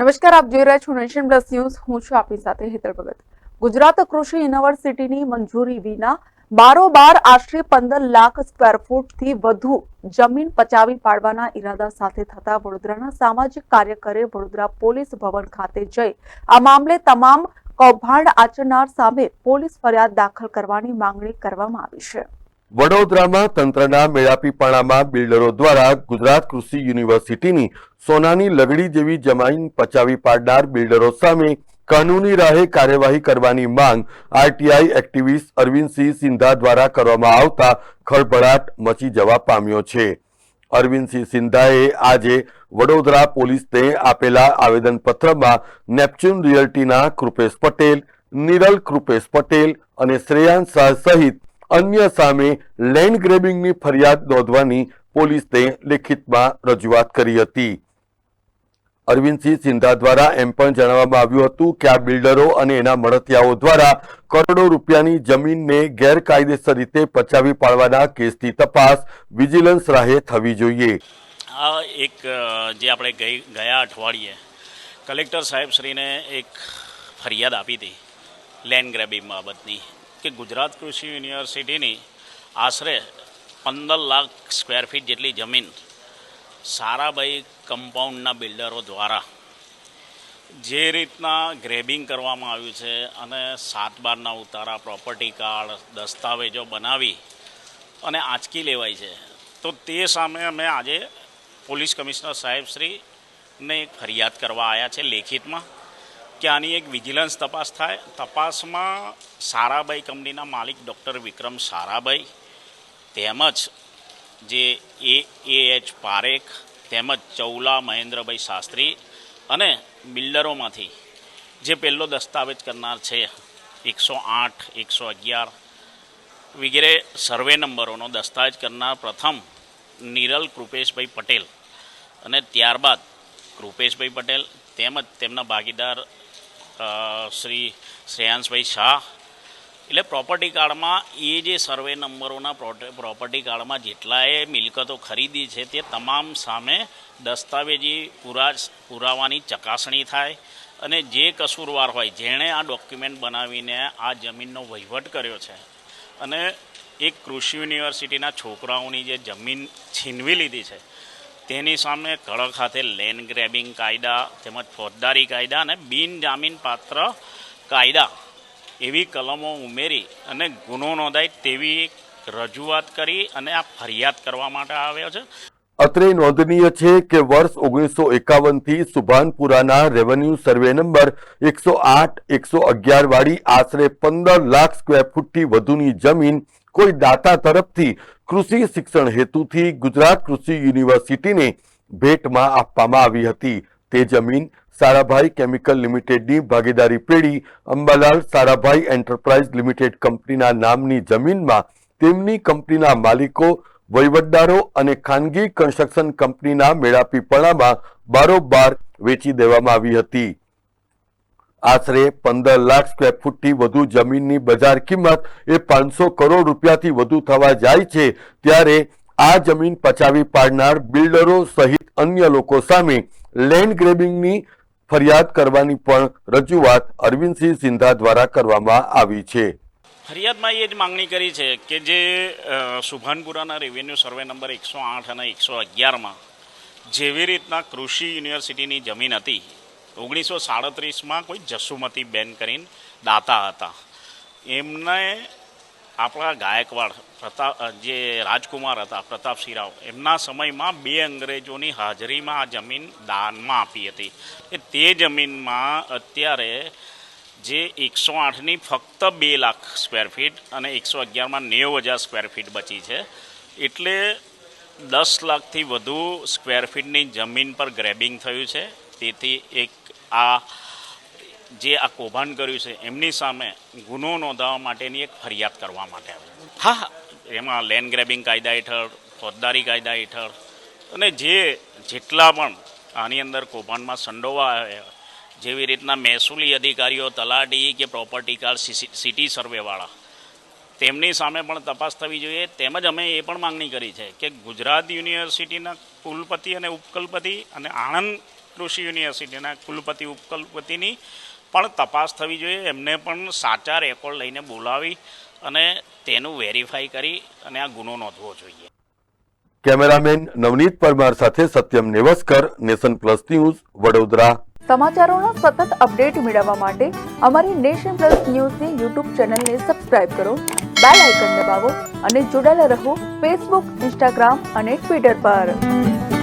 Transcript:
નમસ્કાર, આપ જોઈ રહ્યા છો નેશન પ્લસ ન્યૂઝ. હું છું આપની સાથે હેતલ ભગત. ગુજરાત કૃષિ યુનિવર્સિટીની મંજૂરી વિના બારોબાર આશરે પંદર લાખ સ્ક્વેર ફૂટથી વધુ જમીન પચાવી પાડવાના ઈરાદા સાથે થતા વડોદરાના સામાજિક કાર્યકરે વડોદરા પોલીસ ભવન ખાતે જઈ આ મામલે તમામ કૌભાંડ આચરનાર સામે પોલીસ ફરિયાદ દાખલ કરવાની માંગણી કરવામાં આવી છે. વડોદરામાં તંત્રના મેળાપીપણામાં બિલ્ડરો દ્વારા ગુજરાત કૃષિ યુનિવર્સિટીની સોનાની લગડી જેવી જમીન પચાવી પાડનાર બિલ્ડરો સામે કાનૂની રાહે કાર્યવાહી કરવાની માંગ આરટીઆઈ એક્ટિવિસ્ટ અરવિંદસિંહ સિંધા દ્વારા કરવામાં આવતા ખળભળાટ મચી જવા પામ્યો છે. અરવિંદસિંહ સિંધાએ આજે વડોદરા પોલીસને આપેલા આવેદનપત્રમાં નેપચ્યુન રિયલ્ટીના કૃપેશ પટેલ, નિરલ કૃપેશ પટેલ અને શ્રેયાંશ શાહ સહિત અન્ય સામે લેન્ડ ગ્રેબિંગની ફરિયાદ નોંધવાની પોલીસને લેખિતમાં રજૂઆત કરી હતી. અરવિંદસિંહ સિંધા દ્વારા એમ પણ જણાવવામાં આવ્યું હતું કે આ બિલ્ડરો અને એના મળતિયાઓ દ્વારા કરોડો રૂપિયાની જમીનને ગેરકાયદેસર રીતે પચાવી પાડવાના કેસની તપાસ વિજિલન્સ રાહે થવી જોઈએ. આ એક જે આપણે ગઈ, ગયા અઠવાડિયે કલેક્ટર સાહેબશ્રીને એક ફરિયાદ આપી હતી લેન્ડ ગ્રેબિંગ બાબતની. કે ગુજરાત કૃષિ યુનિવર્સિટીની આશરે પંદર લાખ સ્ક્વેર ફીટ જેટલી જમીન સારાભાઈ કમ્પાઉન્ડના બિલ્ડરો દ્વારા જે રીતના ગ્રેબિંગ કરવામાં આવ્યું છે અને સાત બારના ઉતારા પ્રોપર્ટી કાર્ડ દસ્તાવેજો બનાવી અને આંચકી લેવાય છે, તો તે સામે અમે આજે પોલીસ કમિશનર સાહેબ શ્રીને એક ફરિયાદ કરવા આવ્યા છે લેખિતમાં. કે આની એક વિજિલન્સ તપાસ થાય. તપાસમાં સારાભાઈ કંપનીના માલિક ડૉક્ટર વિક્રમ સારાભાઈ તેમજ જે એ એ એચ પારેખ તેમજ ચૌલા મહેન્દ્રભાઈ શાસ્ત્રી અને બિલ્ડરોમાંથી જે પહેલો દસ્તાવેજ કરનાર છે એકસો આઠ, એકસો અગિયાર વગેરે સર્વે નંબરોનો દસ્તાવેજ કરનાર પ્રથમ નિરલ કૃપેશભાઈ પટેલ અને ત્યારબાદ કૃપેશભાઈ પટેલ તેમજ તેમના ભાગીદાર શ્રી શ્રેયાંશભાઈ શાહ. એટલે પ્રોપર્ટી કાર્ડમાં એ જે સર્વે નંબરોના પ્રોપર્ટી કાર્ડમાં જેટલાએ મિલકતો ખરીદી છે તે તમામ સામે દસ્તાવેજી પુરા, પુરાવાની ચકાસણી થાય અને જે કસૂરવાર હોય જેણે આ ડોક્યુમેન્ટ બનાવીને આ જમીનનો વહીવટ કર્યો છે અને એક કૃષિ યુનિવર્સિટીના છોકરાઓની જે જમીન છીનવી લીધી છે તેની સામે કડક હાથે લેન્ડ ગ્રેબિંગ કાયદા તેમજ ફોજદારી કાયદા અને બિનજામીન પાત્ર કાયદા એવી કલમો ઉમેરી અને ગુનો નોંધાય તેવી રજૂઆત કરી અને આ ફરિયાદ કરવા માટે આવ્યો છે. અત્રે નોંધનીય છે કે વર્ષ ઓગણીસો એકાવનથી સુભાનપુરાના રેવન્યુ સર્વે નંબર એકસો આઠ, એકસો અગિયાર વાળી આશરે પંદર લાખ સ્ક્વેર ફૂટથી વધુની જમીન કોઈ દાતા તરફથી કૃષિ શિક્ષણ હેતુથી ગુજરાત કૃષિ યુનિવર્સિટીને ભેટમાં આપવામાં આવી હતી. તે જમીન સારાભાઈ કેમિકલ લિમિટેડની ભાગીદારી પેઢી અંબાલાલ સારાભાઈ એન્ટરપ્રાઇઝ લિમિટેડ કંપનીના નામની જમીનમાં તેમની કંપનીના માલિકો, વહીવટદારો અને ખાનગી કન્સ્ટ્રક્શન કંપનીના મેળાપીપણામાં બારોબાર વેચી દેવામાં આવી હતી. આશરે પંદર લાખ સ્ક્વેર ફૂટથી વધુ જમીનની બજાર કિંમત એ પાંચસો કરોડ રૂપિયાથી વધુ થવા જાય છે. ત્યારે આ જમીન પચાવી પાડનાર બિલ્ડરો સહિત અન્ય લોકો સામે લેન્ડ ગ્રેબિંગની ફરિયાદ કરવાની પણ રજૂઆત અરવિંદસિંહ સિંધા દ્વારા કરવામાં આવી છે. ફરિયાદમાં એ જ માંગણી કરી છે કે જે સુભાનપુરાના રેવન્યુ સર્વે નંબર એકસો આઠ અને એકસો અગિયારમાં જેવી રીતના કૃષિ યુનિવર્સિટીની જમીન હતી ઓગણીસો સાડત્રીસમાં કોઈ જસુમતી બેન કરીને દાતા હતા. એમને આપણા ગાયકવાડ પ્રતાપ જે રાજકુમાર હતા પ્રતાપસિંહ રાવ એમના સમયમાં બે અંગ્રેજોની હાજરીમાં આ જમીન દાનમાં આપી હતી. એ તે જમીનમાં અત્યારે જે એકસો આઠની ફક્ત બે લાખ સ્ક્વેર ફીટ અને એકસો અગિયારમાં નેવું હજાર સ્ક્વેર ફીટ બચી છે. એટલે દસ લાખથી વધુ સ્ક્વેર ફીટની જમીન પર ગ્રેબિંગ થયું છે. તેથી એક આ જે આ કૌભાંડ કર્યું છે એમની સામે ગુનો નોંધાવવા માટેની એક ફરિયાદ કરવા માટે આવે. હા હા. એમાં લેન્ડ ગ્રેબિંગ કાયદા હેઠળ ફોજદારી કાયદા હેઠળ અને જે જેટલા પણ આની અંદર કૌભાંડમાં સંડોવા જેવી રીતના મહેસૂલી અધિકારીઓ તલાટી કે પ્રોપર્ટી કાર્ડ સિટી સર્વેવાળા તેમની સામે પણ તપાસ થવી જોઈએ. તેમજ અમે એ પણ માંગણી કરી છે કે ગુજરાત યુનિવર્સિટીના કુલપતિ અને ઉપકુલપતિ અને આણંદ કૃષિ યુનિવર્સિટીના કુલપતિ ઉપકુલપતિની પણ તપાસ થવી જોઈએ. એમને પણ સાચા રેકોર્ડ લઈને બોલાવી અને તેનું વેરીફાઈ કરી અને આ ગુનો નોંધવો જોઈએ. કેમેરામેન નવનીત પરમાર સાથે Satyam Nevaskar nation plus news Vadodara. સમાચારોના સતત અપડેટ મેળવવા માટે અમારી નેશન પ્લસ ન્યૂઝની યુટ્યુબ ચેનલને સબસ્ક્રાઇબ કરો બેલ આઇકન દબાવો અને જોડાયેલા રહો ફેસબુક ઇન્સ્ટાગ્રામ અને ટ્વિટર પર.